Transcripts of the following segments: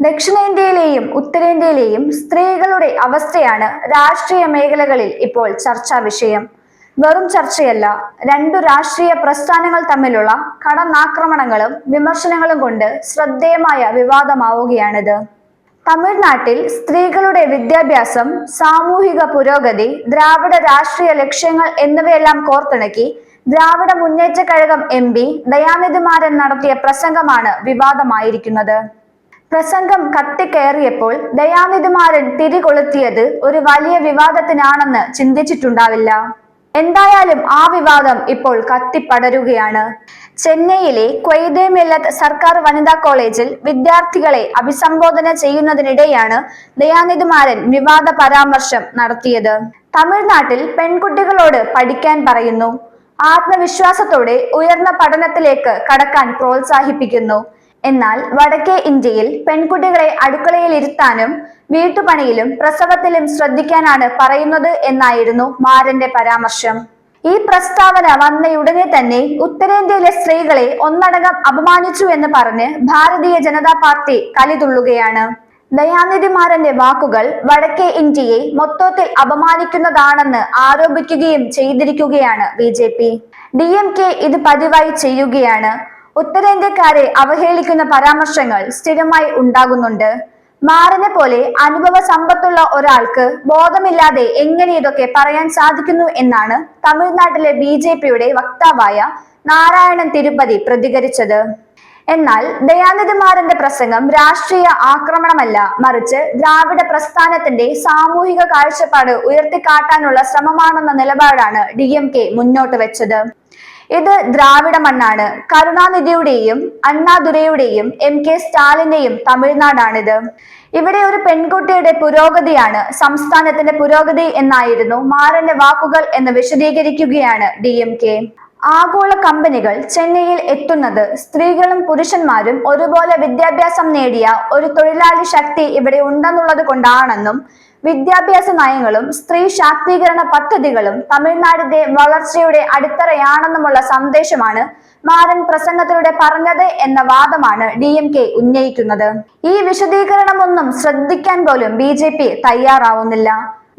ദക്ഷിണേന്ത്യയിലെയും ഉത്തരേന്ത്യയിലെയും സ്ത്രീകളുടെ അവസ്ഥയാണ് രാഷ്ട്രീയ മേഖലകളിൽ ഇപ്പോൾ ചർച്ചാ വിഷയം. വെറും ചർച്ചയല്ല രണ്ടു രാഷ്ട്രീയ പ്രസ്ഥാനങ്ങൾ തമ്മിലുള്ള കടന്നാക്രമണങ്ങളും വിമർശനങ്ങളും കൊണ്ട് ശ്രദ്ധേയമായ വിവാദമാവുകയാണിത്. തമിഴ്നാട്ടിൽ സ്ത്രീകളുടെ വിദ്യാഭ്യാസം സാമൂഹിക പുരോഗതി ദ്രാവിഡ രാഷ്ട്രീയ ലക്ഷ്യങ്ങൾ എന്നിവയെല്ലാം കോർത്തിണക്കി ദ്രാവിഡ മുന്നേറ്റ കഴകം എം പി ദയാനിധിമാരൻ നടത്തിയ പ്രസംഗമാണ് വിവാദമായിരിക്കുന്നത്. പ്രസംഗം കത്തിക്കയറിയപ്പോൾ ദയാനിധിമാരൻ തിരികൊളുത്തിയത് ഒരു വലിയ വിവാദത്തിനാണെന്ന് ചിന്തിച്ചിട്ടുണ്ടാവില്ല. എന്തായാലും ആ വിവാദം ഇപ്പോൾ കത്തിപ്പടരുകയാണ്. ചെന്നൈയിലെ ക്വൈദെ മില്ലത്ത് സർക്കാർ വനിതാ കോളേജിൽ വിദ്യാർത്ഥികളെ അഭിസംബോധന ചെയ്യുന്നതിനിടെയാണ് ദയാനിധിമാരൻ വിവാദ പരാമർശം നടത്തിയത്. തമിഴ്നാട്ടിൽ പെൺകുട്ടികളോട് പഠിക്കാൻ പറയുന്നു. ആത്മവിശ്വാസത്തോടെ ഉയർന്ന പഠനത്തിലേക്ക് കടക്കാൻ പ്രോത്സാഹിപ്പിക്കുന്നു. എന്നാൽ വടക്കേ ഇന്ത്യയിൽ പെൺകുട്ടികളെ അടുക്കളയിൽ ഇരുത്താനും വീട്ടുപണിയിലും പ്രസവത്തിലും ശ്രദ്ധിക്കാനാണ് പറയുന്നത് എന്നായിരുന്നു മാരന്റെ പരാമർശം. ഈ പ്രസ്താവന വന്നയുടനെ തന്നെ ഉത്തരേന്ത്യയിലെ സ്ത്രീകളെ ഒന്നടങ്കം അപമാനിച്ചു എന്ന് പറഞ്ഞ് ഭാരതീയ ജനതാ പാർട്ടി കലിതുള്ളുകയാണ് ദയാനിധിമാരന്റെ വാക്കുകൾ വടക്കേ ഇന്ത്യയെ മൊത്തത്തിൽ അപമാനിക്കുന്നതാണെന്ന് ആരോപിക്കുകയും ചെയ്തിരിക്കുകയാണ് B J P. D M K ഇത് പതിവായി ചെയ്യുകയാണ്. ഉത്തരേന്ത്യക്കാരെ അവഹേളിക്കുന്ന പരാമർശങ്ങൾ സ്ഥിരമായി ഉണ്ടാകുന്നുണ്ട്. മാറിനെ പോലെ അനുഭവ സമ്പത്തുള്ള ഒരാൾക്ക് ബോധമില്ലാതെ എങ്ങനെ ഇതൊക്കെ പറയാൻ സാധിക്കുന്നു എന്നാണ് തമിഴ്നാട്ടിലെ ബി ജെ പിയുടെ വക്താവായ നാരായണൻ തിരുപ്പതി പ്രതികരിച്ചത്. എന്നാൽ ദയാനിധിമാരന്റെ പ്രസംഗം രാഷ്ട്രീയ ആക്രമണമല്ല മറിച്ച് ദ്രാവിഡ പ്രസ്ഥാനത്തിന്റെ സാമൂഹിക കാഴ്ചപ്പാട് ഉയർത്തിക്കാട്ടാനുള്ള ശ്രമമാണെന്ന നിലപാടാണ് ഡി മുന്നോട്ട് വെച്ചത്. ഇത് ദ്രാവിഡ മണ്ണാണ്. കരുണാനിധിയുടെയും അണ്ണാദുരയുടെയും എം കെ സ്റ്റാലിന്റെയും തമിഴ്നാടാണിത്. ഇവിടെ ഒരു പെൺകുട്ടിയുടെ പുരോഗതിയാണ് സംസ്ഥാനത്തിന്റെ പുരോഗതി എന്നായിരുന്നു മാരന്റെ വാക്കുകൾ എന്ന് വിശദീകരിക്കുകയാണ് ഡി എം കെ. ആഗോള കമ്പനികൾ ചെന്നൈയിൽ എത്തുന്നത് സ്ത്രീകളും പുരുഷന്മാരും ഒരുപോലെ വിദ്യാഭ്യാസം നേടിയ ഒരു തൊഴിലാളി ശക്തി ഇവിടെ ഉണ്ടെന്നുള്ളത് കൊണ്ടാണെന്നും വിദ്യാഭ്യാസ നയങ്ങളും സ്ത്രീ ശാക്തീകരണ പദ്ധതികളും തമിഴ്നാടിന്റെ വളർച്ചയുടെ അടിത്തറയാണെന്നുമുള്ള സന്ദേശമാണ് മാരൻ പ്രസംഗത്തിലൂടെ പറഞ്ഞത് എന്ന വാദമാണ് ഡി എം കെ ഉന്നയിക്കുന്നത്. ഈ വിശദീകരണമൊന്നും ശ്രദ്ധിക്കാൻ പോലും ബി ജെ പി തയ്യാറാവുന്നില്ല.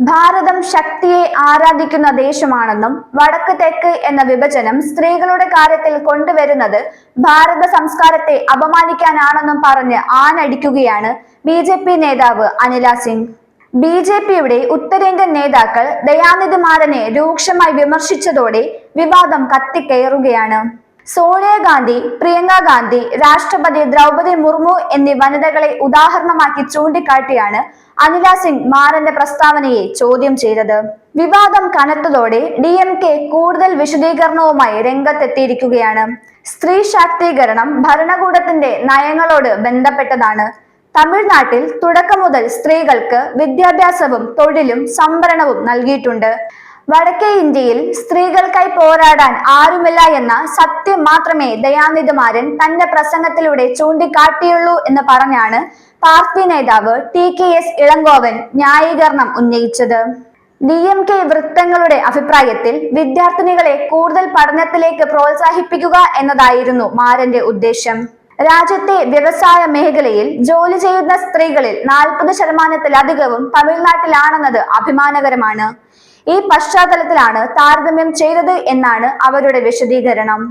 ഭാരതം ശക്തിയെ ആരാധിക്കുന്ന ദേശമാണെന്നും വടക്ക് തെക്ക് എന്ന വിഭജനം സ്ത്രീകളുടെ കാര്യത്തിൽ കൊണ്ടുവരുന്നത് ഭാരത സംസ്കാരത്തെ അപമാനിക്കാനാണെന്നും പറഞ്ഞ് ആനടിക്കുകയാണ് ബി നേതാവ് അനില സിംഗ്. ബി ജെ പിയുടെ ഉത്തരേന്ത്യൻ നേതാക്കൾ ദയാനിധിമാരനെ രൂക്ഷമായി വിമർശിച്ചതോടെ വിവാദം കത്തിക്കയറുകയാണ്. സോണിയാഗാന്ധി പ്രിയങ്ക ഗാന്ധി രാഷ്ട്രപതി ദ്രൗപദി മുർമു എന്നീ വനിതകളെ ഉദാഹരണമാക്കി ചൂണ്ടിക്കാട്ടിയാണ് അനില സിംഗ് മാരന്റെ പ്രസ്താവനയെ ചോദ്യം ചെയ്തത്. വിവാദം കനത്തതോടെ ഡി എം കെ കൂടുതൽ വിശദീകരണവുമായി രംഗത്തെത്തിയിരിക്കുകയാണ്. സ്ത്രീ ശാക്തീകരണം ഭരണകൂടത്തിന്റെ നയങ്ങളോട് ബന്ധപ്പെട്ടതാണ്. തമിഴ്നാട്ടിൽ തുടക്കം മുതൽ സ്ത്രീകൾക്ക് വിദ്യാഭ്യാസവും തൊഴിലും സംവരണവും നൽകിയിട്ടുണ്ട്. വടക്കേ ഇന്ത്യയിൽ സ്ത്രീകൾക്കായി പോരാടാൻ ആരുമില്ല എന്ന സത്യം മാത്രമേ ദയാനിധിമാരൻ തന്റെ പ്രസംഗത്തിലൂടെ ചൂണ്ടിക്കാട്ടിയുള്ളൂ എന്ന് പറഞ്ഞാണ് പാർട്ടി നേതാവ് ടി കെ എസ് ഇളങ്കോവൻ ന്യായീകരണം ഉന്നയിച്ചത്. ഡി എം കെ വൃത്തങ്ങളുടെ അഭിപ്രായത്തിൽ വിദ്യാർത്ഥിനികളെ കൂടുതൽ പഠനത്തിലേക്ക് പ്രോത്സാഹിപ്പിക്കുക എന്നതായിരുന്നു മാരന്റെ ഉദ്ദേശം. രാജ്യത്തെ വ്യവസായ മേഖലയിൽ ജോലി ചെയ്യുന്ന സ്ത്രീകളിൽ നാൽപ്പത് ശതമാനത്തിലധികവും തമിഴ്നാട്ടിലാണെന്നത് അഭിമാനകരമാണ്. ഈ പശ്ചാത്തലത്തിലാണ് താരതമ്യം ചെയ്തത് എന്നാണ് അവരുടെ വിശദീകരണം.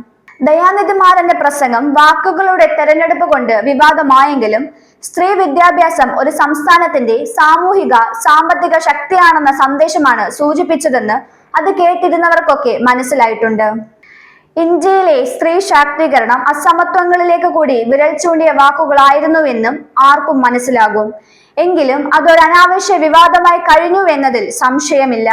ദയാനിധിമാരന്റെ പ്രസംഗം വാക്കുകളുടെ തെരഞ്ഞെടുപ്പ് കൊണ്ട് വിവാദമായെങ്കിലും സ്ത്രീ വിദ്യാഭ്യാസം ഒരു സംസ്ഥാനത്തിന്റെ സാമൂഹിക സാമ്പത്തിക ശക്തിയാണെന്ന സന്ദേശമാണ് സൂചിപ്പിച്ചതെന്ന് അത് കേട്ടിരുന്നവർക്കൊക്കെ മനസ്സിലായിട്ടുണ്ട്. ഇന്ത്യയിലെ സ്ത്രീ ശാക്തീകരണം അസമത്വങ്ങളിലേക്ക് കൂടി വിരൽ ചൂണ്ടിയ വാക്കുകളായിരുന്നുവെന്നും ആർക്കും മനസ്സിലാകും. എങ്കിലും അതൊരു അനാവശ്യ വിവാദമായി കഴിഞ്ഞുവെന്നതിൽ സംശയമില്ല.